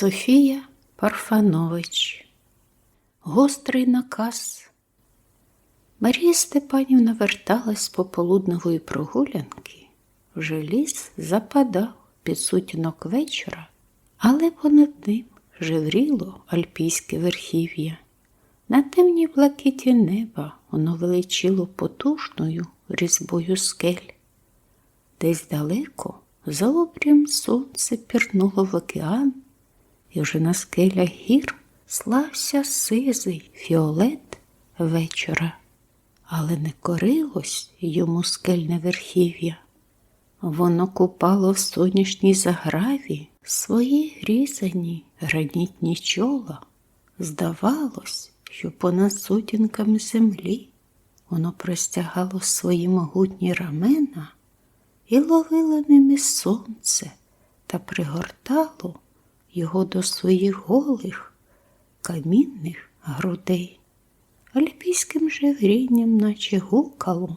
Софія Парфанович. Гострий наказ. Марія Степанівна верталась з пополудневої прогулянки. Вже ліс западав під сутінок вечора, але понад ним жевріло альпійське верхів'я. На темній блакиті неба воно величило потужною різьбою скель. Десь далеко за обрієм сонце пірнуло в океан, і вже на скелях гір слався сизий фіолет вечора, але не корилось йому скельне верхів'я. Воно купало в сонячній заграві свої грізані гранітні чола. Здавалось, що понад сутінками землі воно простягало свої могутні рамена і ловило ними сонце та пригортало його до своїх голих камінних грудей. Альпійським же грінням, наче гукало,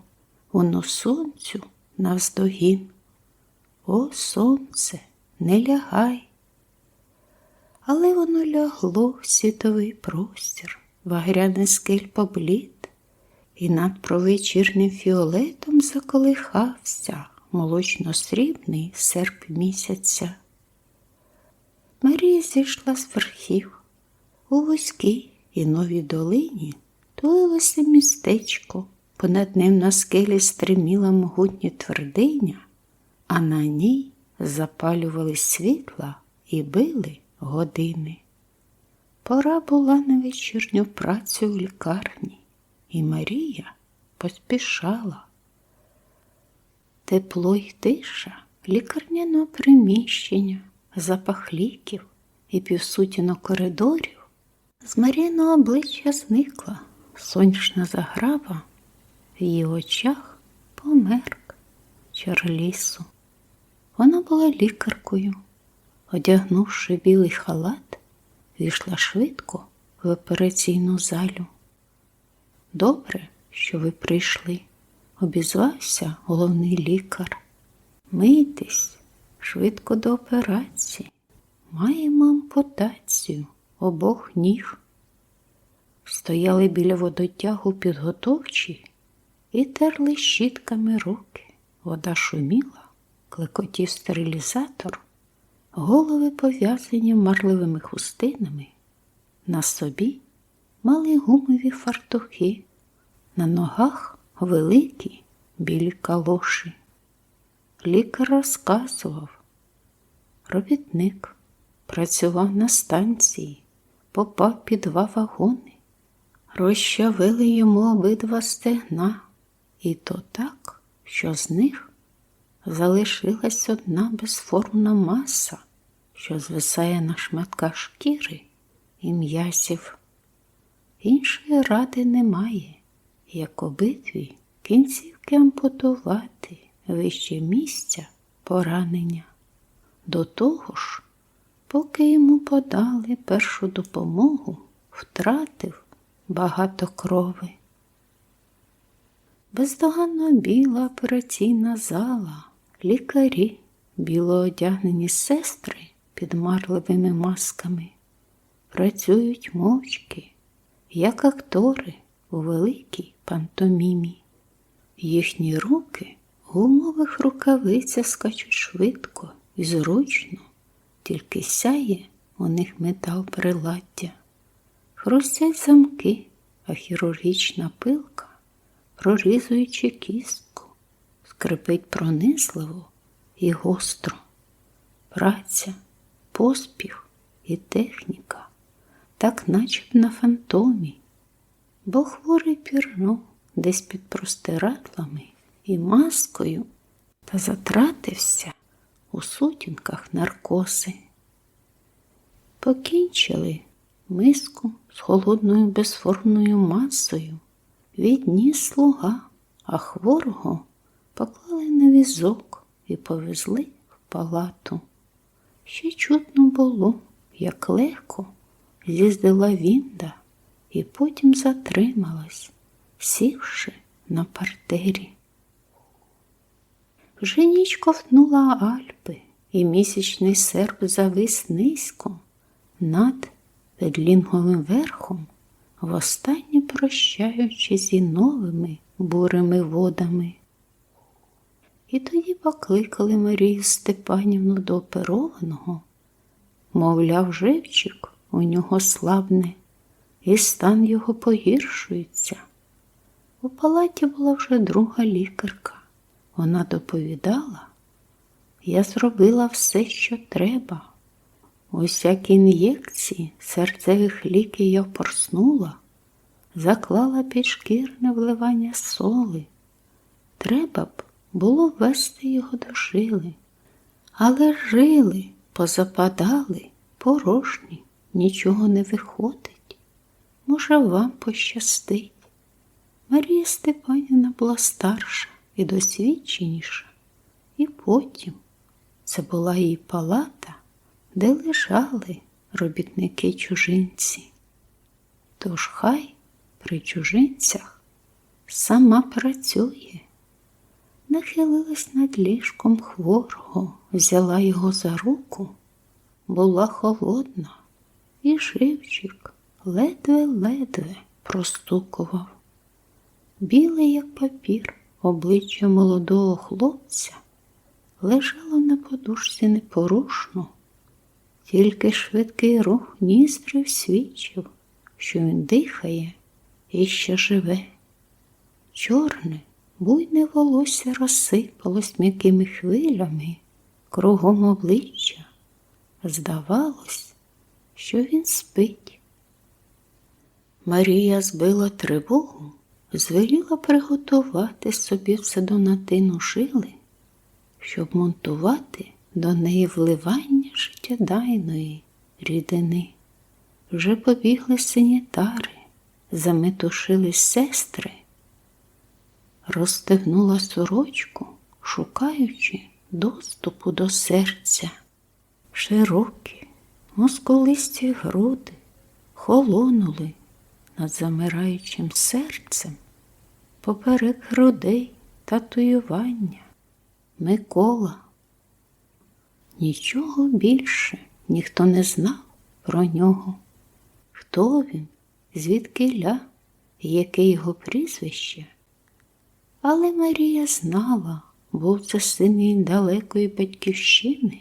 воно сонцю навздогін. О, сонце, не лягай. Але воно лягло в світовий простір, вагряний скель поблід, і над провечірним фіолетом заколихався молочно-срібний серп місяця. Марія зійшла з верхів. У вузькій і новій долині тулилося містечко, понад ним на скелі стриміла могутня твердиня, а на ній запалювали світла і били години. Пора була на вечірню працю в лікарні, і Марія поспішала. Тепло й тиша лікарняного приміщення, запах ліків і півсутінок коридорів. З Маріного обличчя зникла сонячна заграва, в її очах померк чар лісу. Вона була лікаркою, одягнувши білий халат, війшла швидко в операційну залю. Добре, що ви прийшли, обізвався головний лікар. Мийтесь швидко до операції. Маємо ампутацію обох ніг. Стояли біля водотягу підготовчі і терли щітками руки. Вода шуміла, клекотів стерилізатор, голови пов'язані марливими хустинами. На собі мали гумові фартухи, на ногах великі білі калоші. Лікар розказував, робітник працював на станції, попав під два вагони, розчавили йому обидва стегна, і то так, що з них залишилась одна безформна маса, що звисає на шматках шкіри і м'ясів. Іншої ради немає, як обидві кінцівки ампутувати вище місця поранення. До того ж, поки йому подали першу допомогу, втратив багато крови. Бездоганно біла операційна зала, лікарі, білоодягнені сестри під марливими масками, працюють мовчки, як актори у великій пантомімі. Їхні руки гумових рукавицях скачуть швидко і зручно, тільки сяє у них метал приладдя. Хрустять замки, а хірургічна пилка, прорізуючи кістку, скрипить пронизливо і гостро. Праця, поспіх і техніка, так наче б на фантомі, бо хворий пірнув десь під простирадлами і маскою та затратився у сутінках наркози. Покінчили миску з холодною безформною масою, відніс слуга, а хворого поклали на візок і повезли в палату. Ще чутно було, як легко з'їздила вінда і потім затрималась, сівши на партері. Вже ніч ковтнула Альпи, і місячний серп завис низько над Педлінговим верхом, востаннє прощаючись зі новими бурими водами. І тоді покликали Марію Степанівну до оперованого. Мовляв, живчик у нього слабне, і стан його погіршується. У палаті була вже друга лікарка. Вона доповідала, я зробила все, що треба. Усякі ін'єкції серцевих ліків я впорснула, заклала підшкірне вливання соли. Треба б було ввести його до жили, але жили, позападали, порожні, нічого не виходить. Може, вам пощастить. Марія Степанівна була старша і досвідченіша, і потім це була її палата, де лежали робітники чужинці. Тож хай при чужинцях сама працює. Нахилилась над ліжком хворого, взяла його за руку, була холодна, і живчик ледве-ледве простукував. Біле, як папір, обличчя молодого хлопця лежало на подушці непорушно, тільки швидкий рух ніздрів свідчив, що він дихає і ще живе. Чорне, буйне волосся розсипалось м'якими хвилями кругом обличчя. Здавалось, що він спить. Марія збила тривогу, звеліла приготувати собі все до натину жили, щоб монтувати до неї вливання життєдайної рідини. Вже побігли санітари, заметушили сестри, розстегнула сорочку, шукаючи доступу до серця. Широкі, мускулисті груди холонули над замираючим серцем, поперек грудей татуювання, Микола. Нічого більше ніхто не знав про нього. Хто він, звідки ля, яке його прізвище? Але Марія знала, був це син її далекої батьківщини,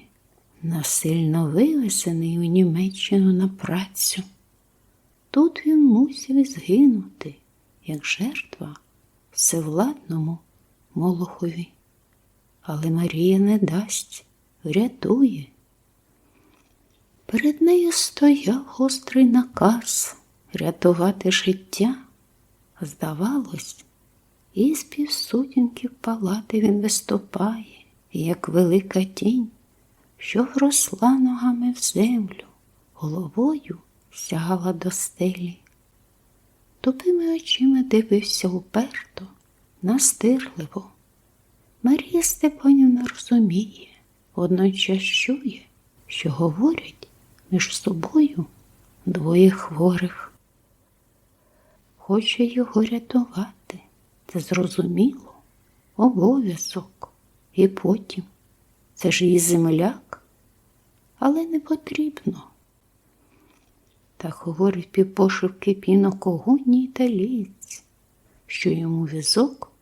насильно вивезений у Німеччину на працю. Тут він мусив згинути, як жертва всевладному Молохові. Але Марія не дасть, врятує. Перед нею стояв гострий наказ рятувати життя. Здавалось, із півсутінки палати він виступає, як велика тінь, що вросла ногами в землю, головою сягала до стелі. Тупими очима дивився уперто, настирливо. Марія Степанівна розуміє, водночас чує, що говорять між собою двоє хворих. Хоче його рятувати, це зрозуміло, обов'язок. І потім це ж її земляк, але не потрібно. Так говорить півпошивки пінокогонній італієць, що йому візок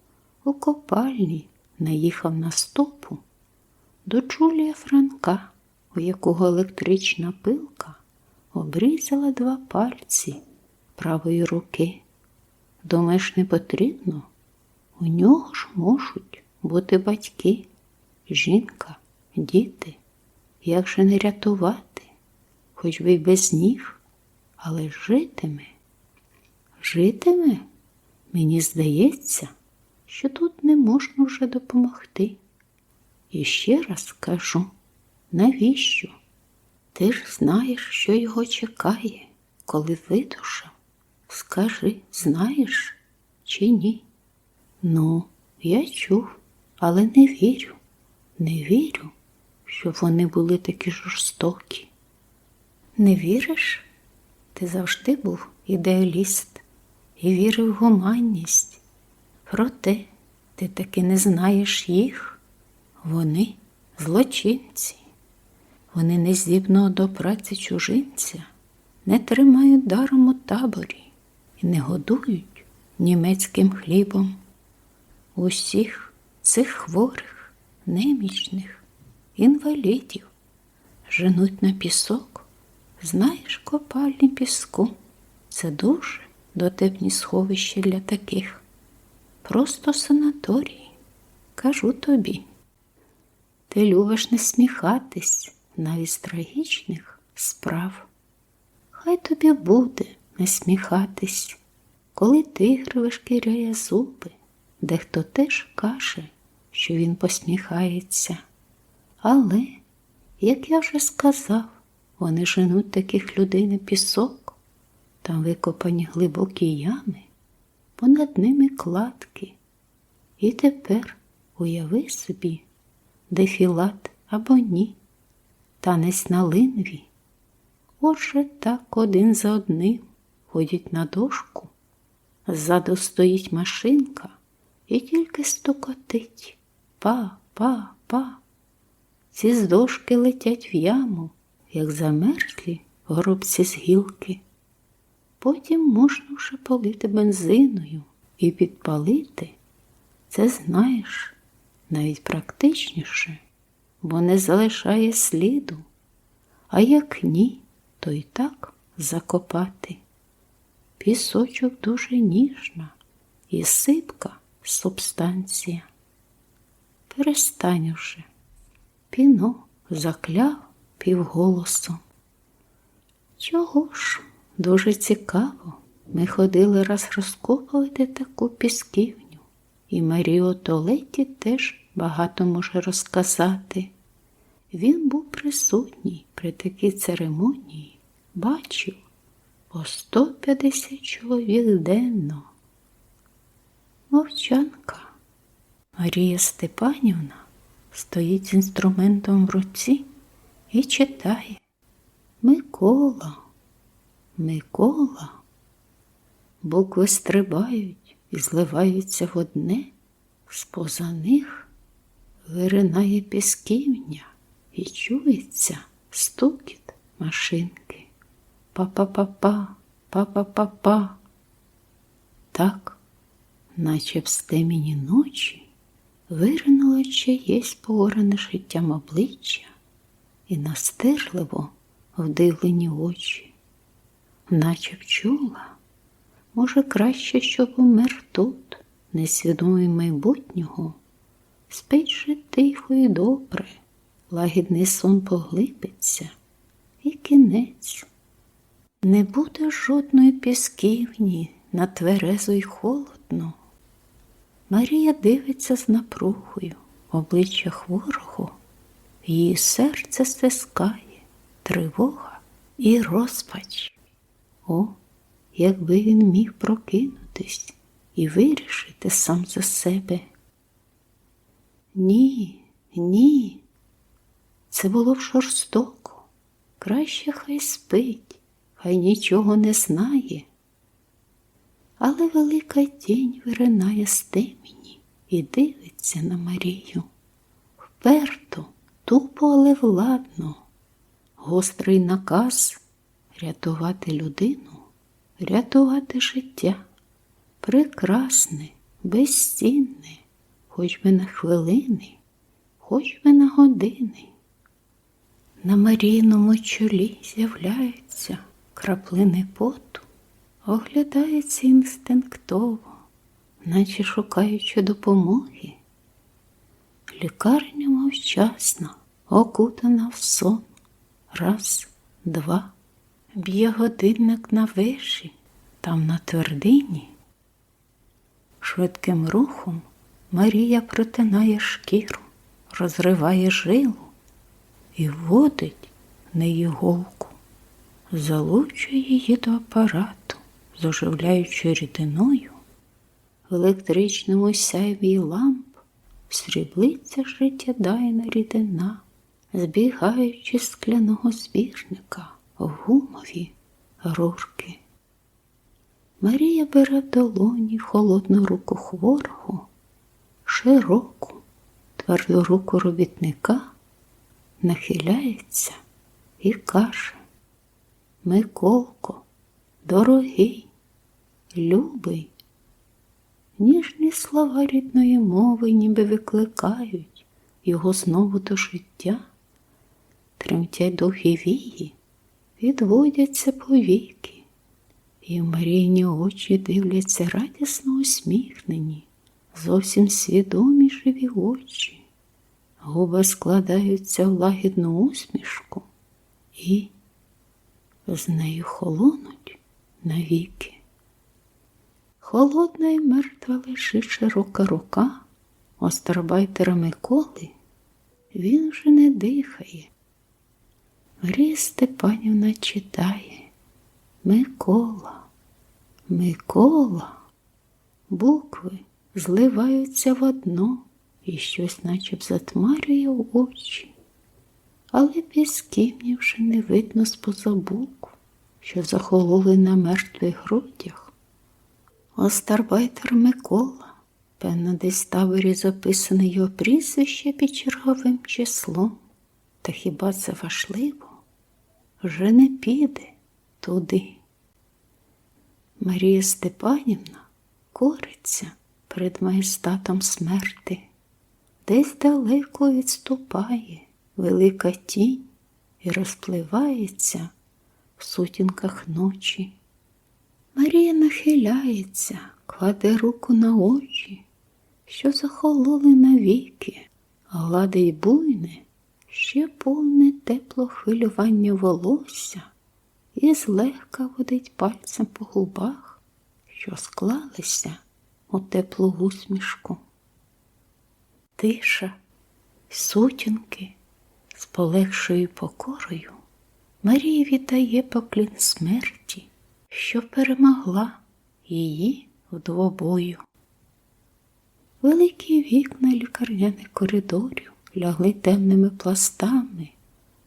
у копальні наїхав на стопу до Джулія Франка, у якого електрична пилка обрізала два пальці правої руки. Думаєш, не потрібно? У нього ж можуть бути батьки, жінка, діти. Як же не рятувати, хоч би й без ніг, але житиме. Житиме? Мені здається, що тут не можна вже допомогти. І ще раз кажу, навіщо? Ти ж знаєш, що його чекає, коли видушав. Скажи, знаєш чи ні? Ну, я чув, але не вірю, не вірю, що вони були такі жорстокі. Не віриш? Ти завжди був ідеаліст і вірив в гуманність. Проте ти таки не знаєш їх. Вони злочинці. Вони нездібного до праці чужинця не тримають даром у таборі і не годують німецьким хлібом. Усіх цих хворих, немічних, інвалідів женуть на пісок. Знаєш, копальні піску це дуже дотепні сховища для таких. Просто санаторії, кажу тобі. Ти любиш не сміхатись навіть з трагічних справ. Хай тобі буде не сміхатись, коли тигр вишкіряє зуби, дехто теж каже, що він посміхається. Але, як я вже сказав, вони женуть таких людей на пісок, там викопані глибокі ями, понад ними кладки. І тепер уяви собі, дефілат або ні, танець на линві. Отже, так один за одним ходять на дошку. Ззаду стоїть машинка і тільки стукотить. Па, па, па. Ці з дошки летять в яму, як замерзлі горобці з гілки. Потім можна вже полити бензиною і підпалити. Це знаєш навіть практичніше, бо не залишає сліду. А як ні, то й так закопати. Пісочок дуже ніжна і сипка субстанція. Перестань уже. Піно закляв півголосом. Чого ж, дуже цікаво. Ми ходили раз розкопувати таку пісківню, і Маріо Толеті теж багато може розказати. Він був присутній при такій церемонії, бачив по 150 чоловік денно. Мовчанка. Марія Степанівна стоїть з інструментом в руці і читає Микола, Микола. Букви стрибають і зливаються в одне, споза них виринає пісківня і чується стукіт машинки. Па-па-па-па, па-па-па-па. Так, наче в стемені ночі виринуло чиєсь погорене життям обличчя і настирливо вдивлені очі, наче вчула, може, краще, щоб умер тут, несвідомий майбутнього, спить же тихо і добре, лагідний сон поглибиться, і кінець. Не буде жодної пісківні на тверезо й холодно. Марія дивиться з напругою, обличчя хворого, її серце стискає, тривога і розпач. О, якби він міг прокинутись і вирішити сам за себе. Ні, ні, це було б жорстоко. Краще хай спить, хай нічого не знає. Але велика тінь виринає з темені і дивиться на Марію. Вперто, тупо, але владно, гострий наказ рятувати людину, рятувати життя, прекрасне, безцінне, хоч би на хвилини, хоч би на години. На Марійному чолі з'являються краплини поту, оглядається інстинктово, наче шукаючи допомоги. Лікарня мовчасна, окутана в сон. Раз, два, б'є годинник на виші, там на твердині. Швидким рухом Марія протинає шкіру, розриває жилу і вводить в неї голку, залучує її до апарату, заживляючи рідиною, в електричному сяйві ламп сріблиться життєдайна рідина, збігаючи з скляного збірника в гумові рурки. Марія бере в долоні холодну руку хворого, широку, тверду руку робітника нахиляється і каже Миколко, дорогий, любий. Ніжні слова рідної мови ніби викликають його знову до життя. Тремтять довгі вії, відводяться повіки, і в Марійні очі дивляться радісно усміхнені, зовсім свідомі живі очі. Губи складаються в лагідну усмішку і з нею холонуть навіки. Холодна і мертва лежить широка рука остарбайтера Миколи. Він вже не дихає. Марія Степанівна читає Микола, Микола. Букви зливаються в одно і щось наче б затмарює очі. Але пісківні вже не видно з-поза букв, що захололи на мертвих грудях. Остарбайтер Микола, певно, десь в таборі записане його прізвище під черговим числом. Та хіба це важливо? Вже не піде туди. Марія Степанівна кориться перед майстатом смерти, десь далеко відступає велика тінь і розпливається в сутінках ночі. Марія нахиляється, кладе руку на очі, що захололи навіки, гладить буйне, ще повне тепло хвилювання волосся і злегка водить пальцем по губах, що склалися у теплу усмішку. Тиша, сутінки з полегшою покорою Марія віддає поклін смерті, що перемогла її в двобою. Великі вікна лікарняних коридорів лягли темними пластами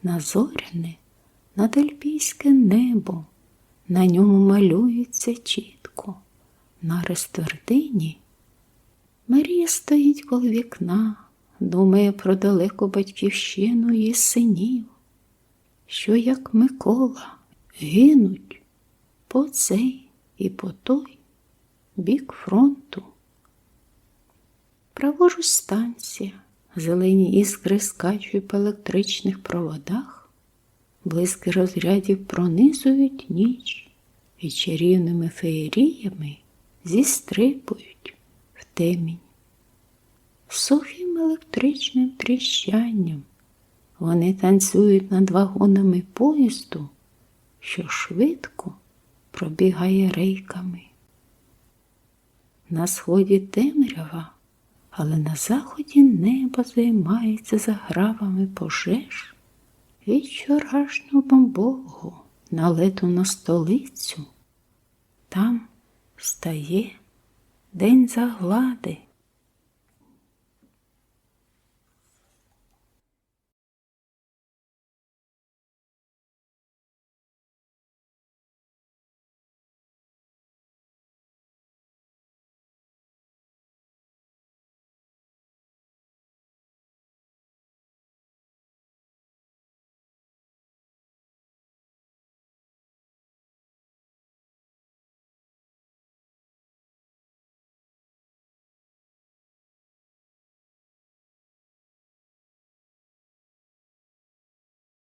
на зоряне, над альпійське небо, на ньому малюється чітко, нарис твердині. Марія стоїть коло вікна, думає про далеку батьківщину її синів, що, як Микола, гинуть по цей і по той бік фронту. Праворуч станція, зелені іскри скачуть по електричних проводах, блиски розрядів пронизують ніч і чарівними феєріями зістрипують в темінь. Сухим електричним тріщанням вони танцюють над вагонами поїзду, що швидко пробігає рейками. На сході темрява, але на заході небо займається загравами пожеж від вчорашнього бомбового налету на столицю. Там стає день заглади.